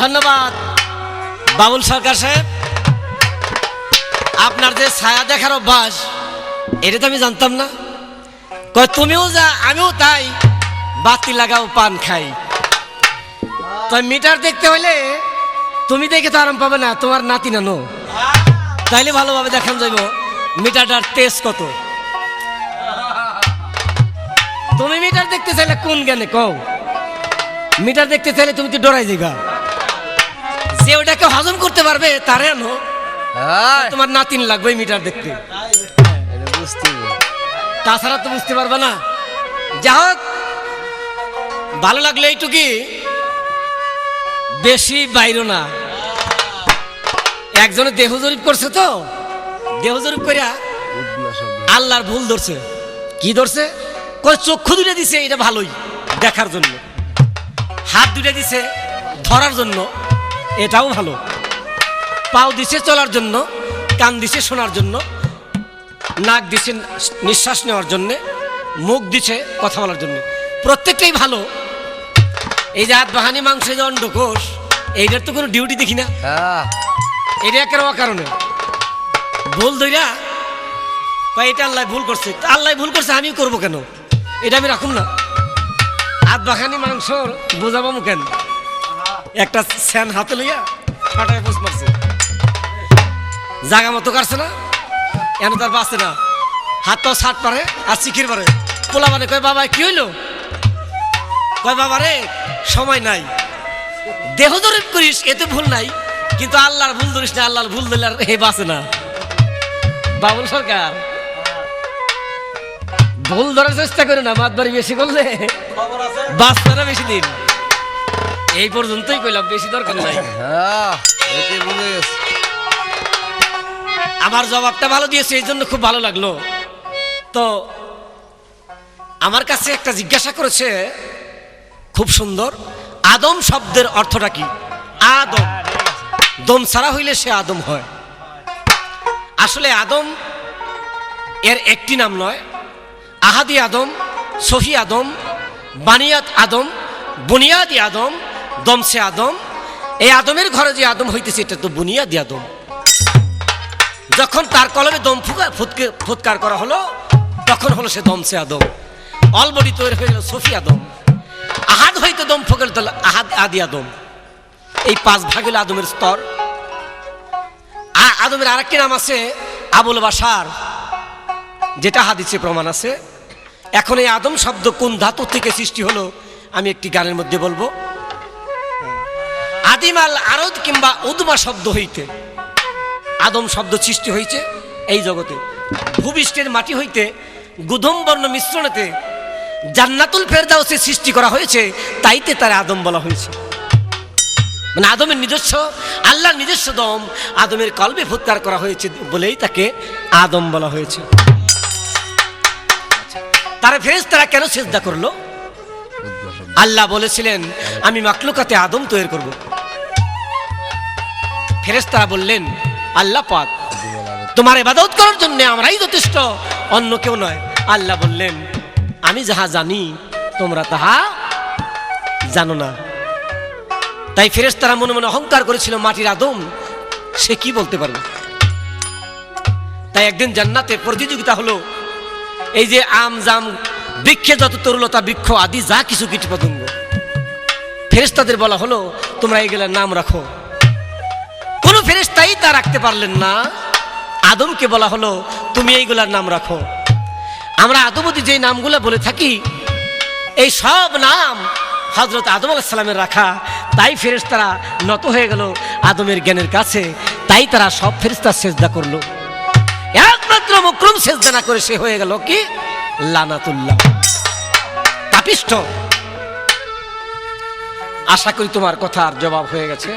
ধন্যবাদ। বাবুল সরকার সাহেব, আপনার যে ছায়া দেখার অভ্যাস, এটা তো আমি জানতাম না। কয়, তুমিও যা, আমিও তাই, বাতি লাগাও, পান খাই। তাই মিটার দেখতে হলে তুমি দেখে তো আরাম পাবে না, তোমার নাতি নানো। তাইলে ভালোভাবে দেখান যাইব, মিটারটার তেজ কত। তুমি মিটার দেখতে চাইলে কোন জ্ঞানে কও? মিটার দেখতে চাইলে তুমি তো ডরাই যাইবা। যে ওটাকে হজম করতে পারবে তারে আনো। তোমার নাতিন লাগবে মিটার দেখতে। তাছাড়া তো বুঝতে পারবে না। যা হোক ভালো লাগল এইটুকি। বেশি বাইর না। একজনে দেহ জরিপ করছে তো? দেহ জরিপ করিয়া আল্লাহর ভুল ধরছে। কি ধরছে? কই চক্ষু দুটো দিছে এটা ভালোই দেখার জন্য। হাত দুটো দিছে ধরার জন্য। এটাও ভালো। পাও দিছে চলার জন্য কান দিছে শোনার জন্য নাক দিছে নিঃশ্বাস নেওয়ার জন্য মুখ দিছে কথা বলার জন্য। প্রত্যেকটাই ভালো। এই যে হাত বাহানি মাংস যে অন্ডকোষ এইটার তো কোনো ডিউটি দেখি না। হ্যাঁ। এটা একের কারণে ভুল ধইরা বা এটা আল্লাহ ভুল করছে। আল্লাহ ভুল করছে আমি করব কেন? এটা আমি রাখুন না। হাত বাখানি মাংস বোঝাবো কেন? একটা স্যান হাতে লইয়া ফাটায় পোষ মারছে। জাগা মতো কাটছে না এন তার বাঁচে না। হাতটাও ছাট পারে আর চিকির পারে পোলা মানে কয় বাবা কি হইল? কয় বাবা রে সময় নাই। দেহ জরিপ করিস এতে ভুল নাই। কিন্তু আল্লাহর ভুল ধরিস না আল্লাহর ভুল ধরলে আর হে বাঁচে না। বাবুল সরকার ভুল ধরার চেষ্টা করে না মাতবারি বেশি করলে। বাঁচবে না বেশি দিন। এই পর্যন্তই কইলাম বেশি দরকার নাই। হ্যাঁ আমার জবাবটা ভালো দিয়েছে এই জন্য খুব ভালো লাগল। তো আমার কাছে একটা জিজ্ঞাসা করেছে খুব সুন্দর আদম শব্দের অর্থটা কি? আদম। দম ছাড়া হইলে সে আদম হয়। আসলে আদম এর একটি নাম নয়। আহাদি আদম সহি আদম বানিয়াত আদম বুনিয়াদি আদম দমসে আদম, এই আদমের ঘরে যে আদম হইতেছে, এটা তো বুনিয়াদি আদম। যখন তার কলমে দম ফুকা ফুৎকে ফুৎকার করা হলো, তখন হলো সে দমসে আদম। অলবডি তৈরি হয়ে গেল সফি আদম। আহাদ হইতে দম ফুকেল তো আহাদ আদি আদম। এই পাঁচ ভাগ হলো আদমের স্তর। আদমের আরেকটি নাম আছে আবুল বাসার যেটা হাদিসে প্রমাণ আছে। এখন এই আদম শব্দ কোন ধাতু থেকে সৃষ্টি হলো, আমি একটি গানের মধ্যে বলব। আদিমাল আরদ কিংবা উদমা শব্দ হইতে আদম শব্দ সৃষ্টি হয়েছে এই জগতে। ভূপৃষ্ঠের মাটি হইতে গুধম বর্ণ মিশ্রণেতে জান্নাতুল ফেরদাউসে সৃষ্টি করা হয়েছে তাইতে তার আদম বলা হয়েছে। মানে আদমের নিজস্ব আল্লাহর নিজস্ব দম আদমের কলবে ফুৎকার করা হয়েছে বলেই তাকে আদম বলা হয়েছে। তারা ফেরেজ তারা কেন চেষ্টা করল? আল্লাহ বলেছিলেন আমি মাকলুকাতে আদম তৈরি করব। ফেরেশতারা বললেন, আল্লাহ পাক, তোমার ইবাদত করার জন্য আমরাই যথেষ্ট, অন্য কেউ নয়। আল্লাহ বললেন, আমি যাহা জানি, তোমরা তাহা জানো না। তাই ফেরেশতারা মনে মনে অহংকার করেছিল মাটির আদম, সে কি বলতে পারবে? তাই একদিন জান্নাতে প্রতিযোগিতা হলো, এই যে আম, জাম, বৃক্ষে যত তরুলতা, বৃক্ষ আদি যা কিছু কীটপতঙ্গ। ফেরেস্তাদের বলা হলো, তোমরা এগুলোর নাম রাখো। ফেরেস্তাই তা রাখতে পারলেন না। আদমকে বলা হলো, তুমি এইগুলার নাম রাখো। আমরা আদমদি যে নামগুলো বলে থাকি, এই সব নাম হজরত আদম আলাহিসাল্লামের রাখা, তাই ফেরেস্তারা নত হয়ে গেল আদমের জ্ঞানের কাছে, তাই তারা সব ফেরেস্তা সেজদা করল। একমাত্র মুক্রম সেজদা না করে সে হয়ে গেল কি? লানাতুল্লাহ। পাপিষ্ঠ। আশা করি তোমার কথার জবাব হয়ে গেছে।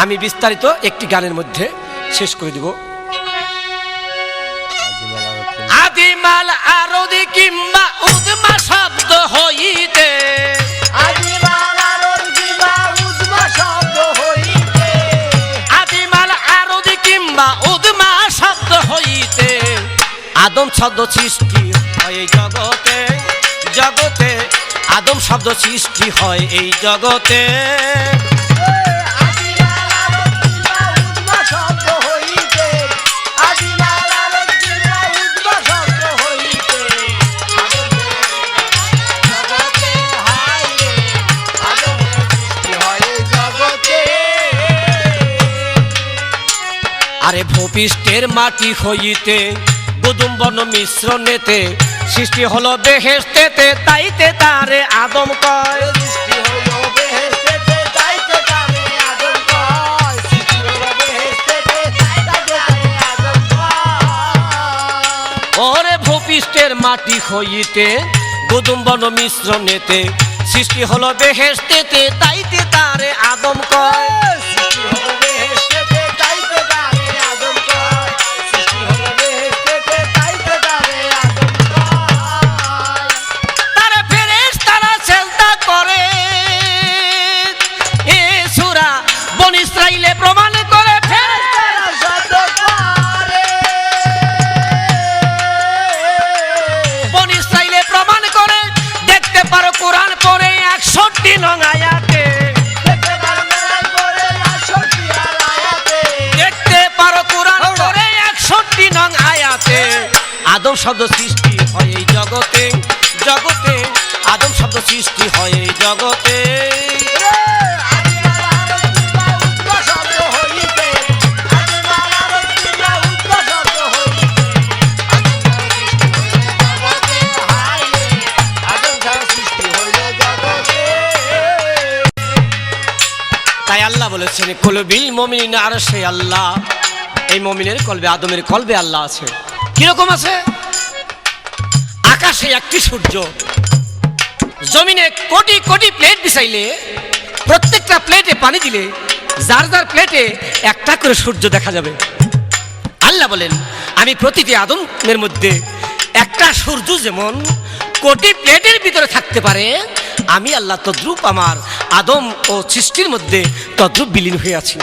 আমি বিস্তারিত একটি গানের মধ্যে শেষ করে দিব। আদিমাল আরদি কিংবা উদমা শব্দ হইতে। আদিমাল আরত কিংবা উদ্মা শব্দ হইতে। আদিমাল আরদি কিংবা উদমা শব্দ হইতে। আদম শব্দ সৃষ্টি হয় এই জগতে জগতে আদম শব্দ সৃষ্টি হয় এই জগতে। ভূপৃষ্ঠের মাটি হইতে গুদুম্বন মিশ্রণেতে সৃষ্টি হলো বেহেস্তেতে তাইতে তারে আদম কয়। ওরে ভূপৃষ্ঠের মাটি হইতে গুদুম্বন মিশ্রণেতে সৃষ্টি হলো বেহেস্তেতে তাইতে তারে আদম কয়। আদম শব্দ সৃষ্টি হয় এই জগতে জগতে আদম শব্দ সৃষ্টি হয় এই জগতে। তাই আল্লাহ বলেছেন, কলবিল মমিন আর সে আল্লাহ। এই মমিনের কলবে, আদমের কলবে আল্লাহ আছে। কীরকম আছে? আকাশে একটি সূর্য। জমিনে কোটি কোটি প্লেট বিছাইলে, প্রত্যেকটা প্লেটে পানি দিলে, যার যার প্লেটে একটা করে সূর্য দেখা যাবে। আল্লাহ বলেন, আমি প্রতিটি আদমের মধ্যে একটা সূর্য যেমন কোটি প্লেটের ভিতরে থাকতে পারে, আমি আল্লাহ তদ্রুপ আমার আদম ও সৃষ্টির মধ্যে তদ্রুপ বিলীন হয়ে আছি।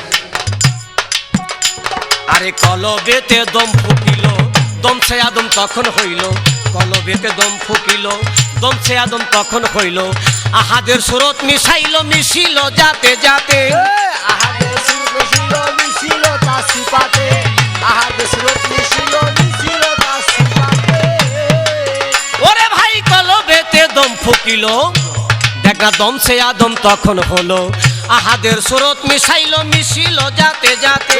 আরে কলবেতে দম ফুকিল দমছে আদম তখন হইল কলবেতে দম ফুকিল দম দমছে আদম তখন হইল। আহাদের সুরত মিশাইল, মিশিল যাতে যাতে। ওরে ভাই কলবেতে দম ফুকিল দেখ না দমছে আদম তখন হলো। আহাদের সুরত মিশাইল, মিশিল যাতে যাতে।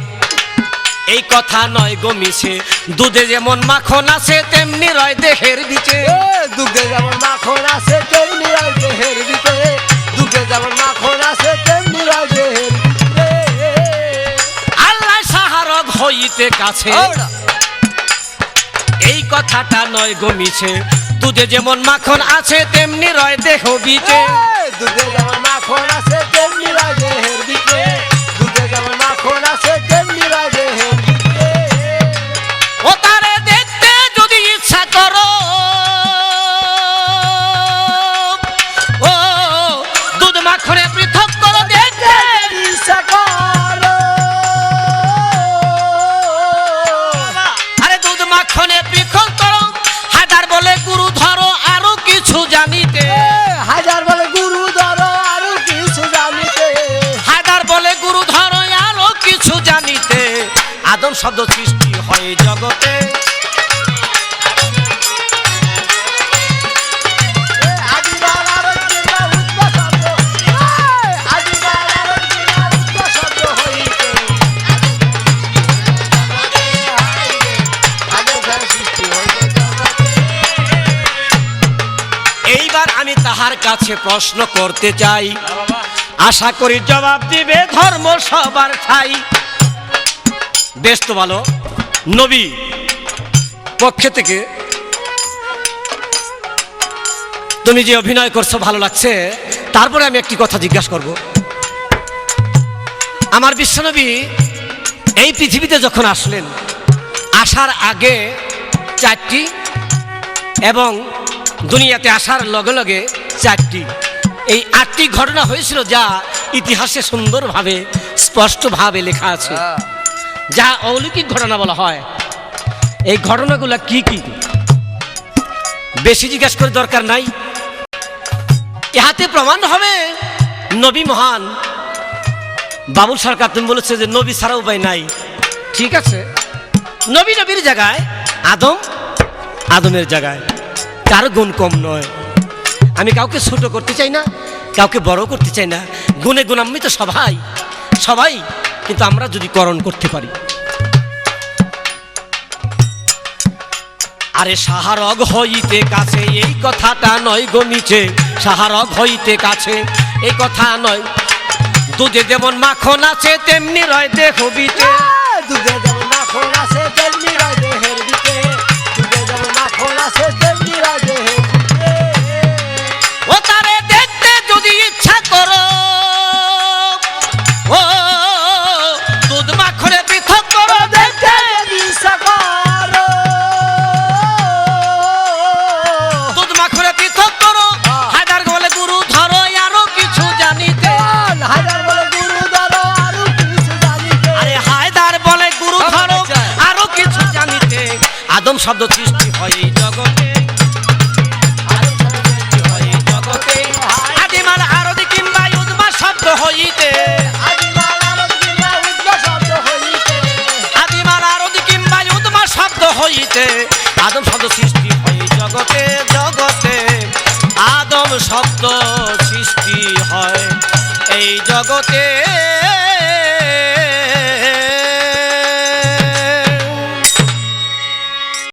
এই কথা নয় গমিছে দুধে যেমন মাখন আছে তেমনি রয় দেহের বিচে। দুধে যেমন মাখন আছে তেমনি রয় দেহের ভিতরে দুধে যেমন মাখন আছে তেমনি রয় দেহের আল্লাহ সাহারক হইতে কাছে। এই কথাটা নয় গমিছে দুধে যেমন মাখন আছে তেমনি রয় দেহ বিচে। দুধে যেমন মাখন আছে তেমনি রয় মাখনে পৃথক করো দেখতে করো। আরে দুধ মাখনে পৃথক করো হাজার বলে গুরু ধরো আরও কিছু জানিতে। হাজার বলে গুরু ধরো আরও কিছু জানিতে। হাজার বলে গুরু ধরো আরও কিছু জানিতে। আদম শব্দ কাছে প্রশ্ন করতে চাই। আশা করি জবাব দিবে ধর্ম সবার ঠাই। বেশ তো ভালো। নবী পক্ষে থেকে তুমি যে অভিনয় করছ ভালো লাগছে, তারপরে আমি একটি কথা জিজ্ঞাসা করব। আমার বিশ্বনবী এই পৃথিবীতে যখন আসলেন, আসার আগে চারটি এবং দুনিয়াতে আসার লগে লগে চারটি। এই আটটি ঘটনা হয়েছিল যা ইতিহাসে সুন্দরভাবে স্পষ্টভাবে লেখা আছে। হ্যাঁ। যা অলৌকিক ঘটনা বলা হয়। এই ঘটনাগুলো কি কি? বেশি জিজ্ঞাসা করে দরকার নাই। ইহাতে প্রমাণ হবে নবী মহান। বাবুল সরকার তুমি বলেছে যে নবী ছাড়া উপায় নাই। ঠিক আছে। নবী নবীর জায়গায় আদম আদমের জায়গায়। কারও গুণ কম নয়। আমি কাউকে ছোট করতে চাই না, কাউকে বড় করতে চাই না। গুণে গুণান্বিত সবাই সবাই কিন্তু আমরা যদি করণ করতে পারি। আরে সাহারগ হইতে কাছে, এই কথাটা নয় গমিছে সাহারগ হইতে কাছে, এই কথা নয়। দুধে যেমন মাখন আছে, তেমনি রয় দেহ বিটে। দুধে যেমন মাখন আছে হইতে। আদিমাল আরব কিংবা উদ্মা শব্দ হইতে। আদম শব্দ সৃষ্টি হয় জগতে জগতে। আদম শব্দ সৃষ্টি হয় এই জগতে।